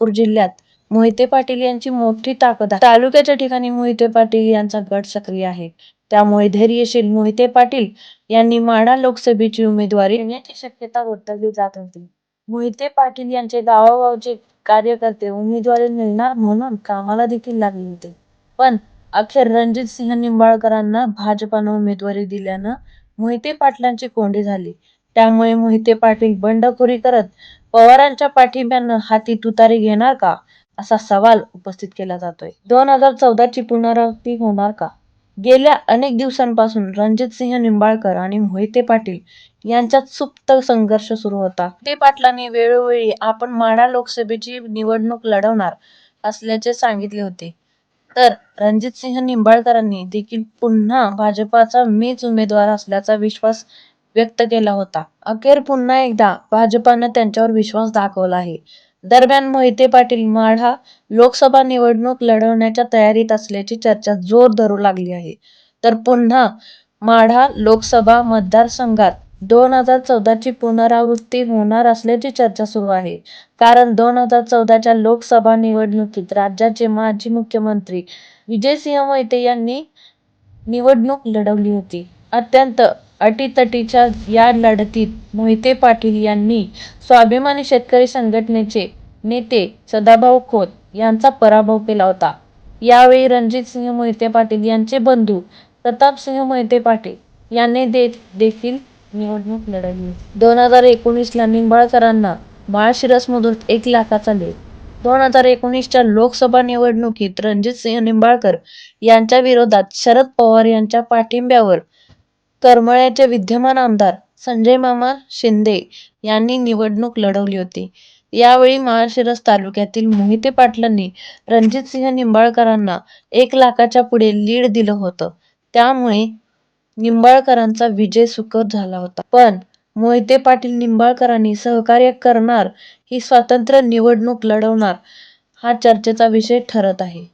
नागपूर जिल्ह्यात मोहिते पाटील यांची मोठी ताकद आहे. तालुक्याच्या ठिकाणी मोहिते पाटील यांचा गट सक्रिय आहे. त्यामुळे धैर्यशील मोहिते पाटील यांनी माढा लोकसभेची उमेदवारी येण्याची शक्यता वर्तवली जात होती. मोहिते पाटील यांचे गावागावचे कार्यकर्ते उमेदवारी मिळणार म्हणून कामाला देखील लागले होते. पण अखेर रणजित सिंह निंबाळकरांना भाजपानं उमेदवारी दिल्यानं मोहिते पाटलांची कोंडी झाली. त्यामुळे मोहिते पाटील बंडखोरी करत पवारांच्या पाठिंब्यानं हाती तुतारी घेणार का? असा सवाल उपस्थित केला जातोय. दोन हजार चौदाची पुनरावृत्ती होणार का? गेल्या अनेक दिवसांपासून रणजितसिंह निंबाळकर आणि मोहिते पाटील यांच्यात सुप्त संघर्ष सुरू होता. ते पाटलांनी वेळोवेळी आपण माढा लोकसभेची निवडणूक लढवणार असल्याचे सांगितले होते. तर रणजितसिंह निंबाळकरांनी देखील पुन्हा भाजपाचा मीच उमेदवार असल्याचा विश्वास व्यक्त केला होता. अखेर पुन्हा एकदा भाजपानं त्यांच्यावर विश्वास दाखवला आहे. दरम्यान मोहिते पाटील माढा लोकसभा निवडणूक लढवण्याच्या तयारीत असल्याची चर्चा जोर धरू लागली आहे. तर पुन्हा माढा लोकसभा मतदारसंघात दोन हजार चौदाची पुनरावृत्ती होणार असल्याची चर्चा सुरू आहे. कारण दोन हजार चौदाच्या लोकसभा निवडणुकीत राज्याचे माजी मुख्यमंत्री विजयसिंह मोहिते यांनी निवडणूक लढवली होती. अत्यंत अटीतटीच्या या लढतीत मोहिते पाटील यांनी स्वाभिमानी शेतकरी संघटनेचे नेते सदाभाऊ खोत यांचा पराभव केला होता. यावेळी रणजितसिंह मोहिते पाटील यांचे बंधू प्रतापसिंह मोहिते पाटील यांनी दे देखील निवडणूक लढवली. दोन हजार एकोणीसला निंबाळकरांना माळशिरसमधून एक लाखाचा लीड दोन हजार एकोणीसच्या लोकसभा निवडणुकीत रणजितसिंह निंबाळकर यांच्या विरोधात शरद पवार यांच्या पाठिंब्यावर करमळ्याचे विद्यमान आमदार संजय मामा शिंदे यांनी निवडणूक लढवली होती. यावेळी माळशिरस तालुक्यातील मोहिते पाटलांनी रणजितसिंह निंबाळकरांना एक लाखाच्या पुढे लीड दिलं होतं. त्यामुळे निंबाळकरांचा विजय सुकर झाला होता. पण मोहिते पाटील निंबाळकरांनी सहकार्य करणार ही स्वतंत्र निवडणूक लढवणार हा चर्चेचा विषय ठरत आहे.